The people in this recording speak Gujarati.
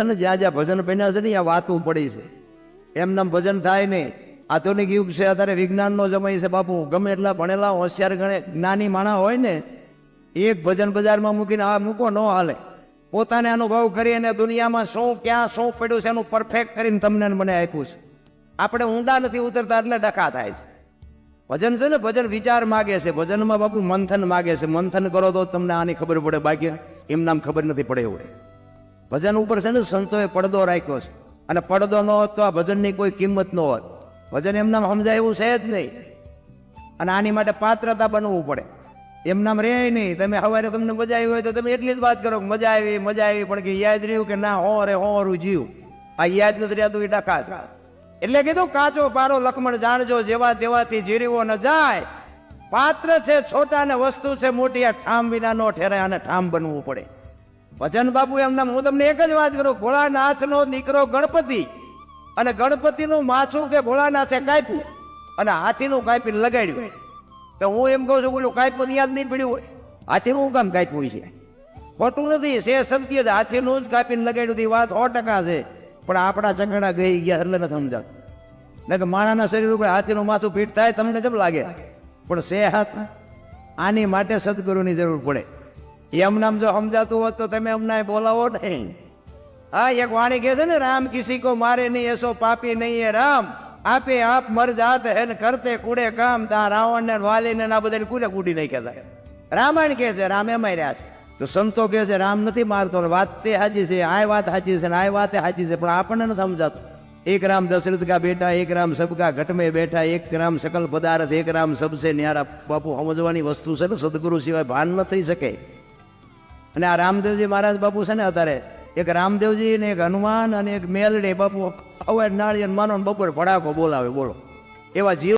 છે ને જ્યાં જ્યાં ભજન બન્યા છે ને, ત્યાં વાતું પડી છે. એમનામ ભજન થાય નહીં. આધુનિક યુગ છે, અત્યારે વિજ્ઞાનનો જમય છે બાપુ. ગમે એટલા ભણેલા હોશિયાર ગણે, જ્ઞાની માણા હોય ને, એક ભજન બજારમાં મૂકીને આ મૂકો, ન હાલે. પોતાને અનુભવ કરી અને દુનિયામાં શું, ક્યાં શું પડ્યું છે એનું પરફેક્ટ કરીને તમને મને આપ્યું છે. આપણે ઊંડા નથી ઉતરતા, એટલે ડખા થાય છે. ભજન છે ને, ભજન વિચાર માગે છે. ભજનમાં બાપુ મંથન માગે છે. મંથન કરો તો તમને આની ખબર પડે. બાકી એમ નામ ખબર નથી પડે એવું ભજન ઉપર છે ને સંતોએ પડદો રાખ્યો છે. અને પડદો ન હોત તો આ ભજનની કોઈ કિંમત ન હોત. ભજન એમનામ સમજાય એવું છે જ નહીં. અને આની માટે પાત્રતા બનવું પડે. એમ નામ રહે નહીં. તમે સવારે તમને મજા આવી હોય તો તમે એટલી જ વાત કરો મજા આવી મજા આવી, પણ કે યાદ રહ્યું કે ના, હો રે હોરું જીવ. આ યાદ નથી રહેતું એ ડકાત એટલે કીધું, કાચો પારો લખમણ જાણજો, જેવા તેવાથી જીરીવો ન જાય. પાત્ર છે, છોટા ને વસ્તુ છે, મોટી આ ઠામ વિના નો ઠેરાય અને ઠામ બનવું પડે. ભજન બાપુ એમના હું તમને એક જ વાત કરું, ભોળાનાથનો દીકરો ગણપતિ. અને ગણપતિનું માછું કે ભોળાનાથે કાપ્યું અને હાથીનું કાપીને લગાડ્યું. તો હું એમ કહું છું, બોલું, કાપ્યું યાદ નહીં પડ્યું હોય. હાથીનું હું કામ કાપ્યું છે? ખોટું નથી, છે સત્ય જ. હાથીનું જ કાપીને લગાડ્યું હતી વાત સો ટકા છે. પણ આપણા ચંગણા ગઈ ગયા, એટલે નથી સમજાતું. ને કે માણાના શરીર ઉપર હાથીનું માથું ફીટ થાય, તમને કેમ લાગે? પણ સે હાથ આની માટે સદગુરુની જરૂર પડે. એમ નામ જો સમજાતું હોત તો તમે અમને બોલાવો નહીં. હા, એક વાણી કહે છે ને, રામ કિસી કો મારે નહીં, એસો પાપી નહીં એ રામ. આપે આપ મર જાત હે કરતે કુડે કામ, તા રાવણ ને વાલી ને આ બધા કુડે કુડી નહીં કહેતા. રામાયણ કહે છે, રામે માર્યા છે. તો સંતો કહે છે, રામ નથી મારતો વાત તે સાચી છે, આ વાત સાચી છે, ને આ વાત સાચી છે, પણ આપણને નથી સમજાતું. એક રામ દશરથ કા બેટા એક રામ સબકા ઘટમે બેઠા, એક રામ સકલ પદાર્થ, એક રામ સબસે ન્યારા. બાપુ, સમજવાની વસ્તુ છે ને, સદગુરુ સિવાય ભાન ન થઈ શકે. અને આ રામદેવજી મહારાજ બાપુ છે ને અત્યારે, એક રામદેવજી ને એક હનુમાન અને એક મેલડે બાપુ હવે નાળી માનો બપોર ભડાકો બોલાવે, બોલો. એવા જીવ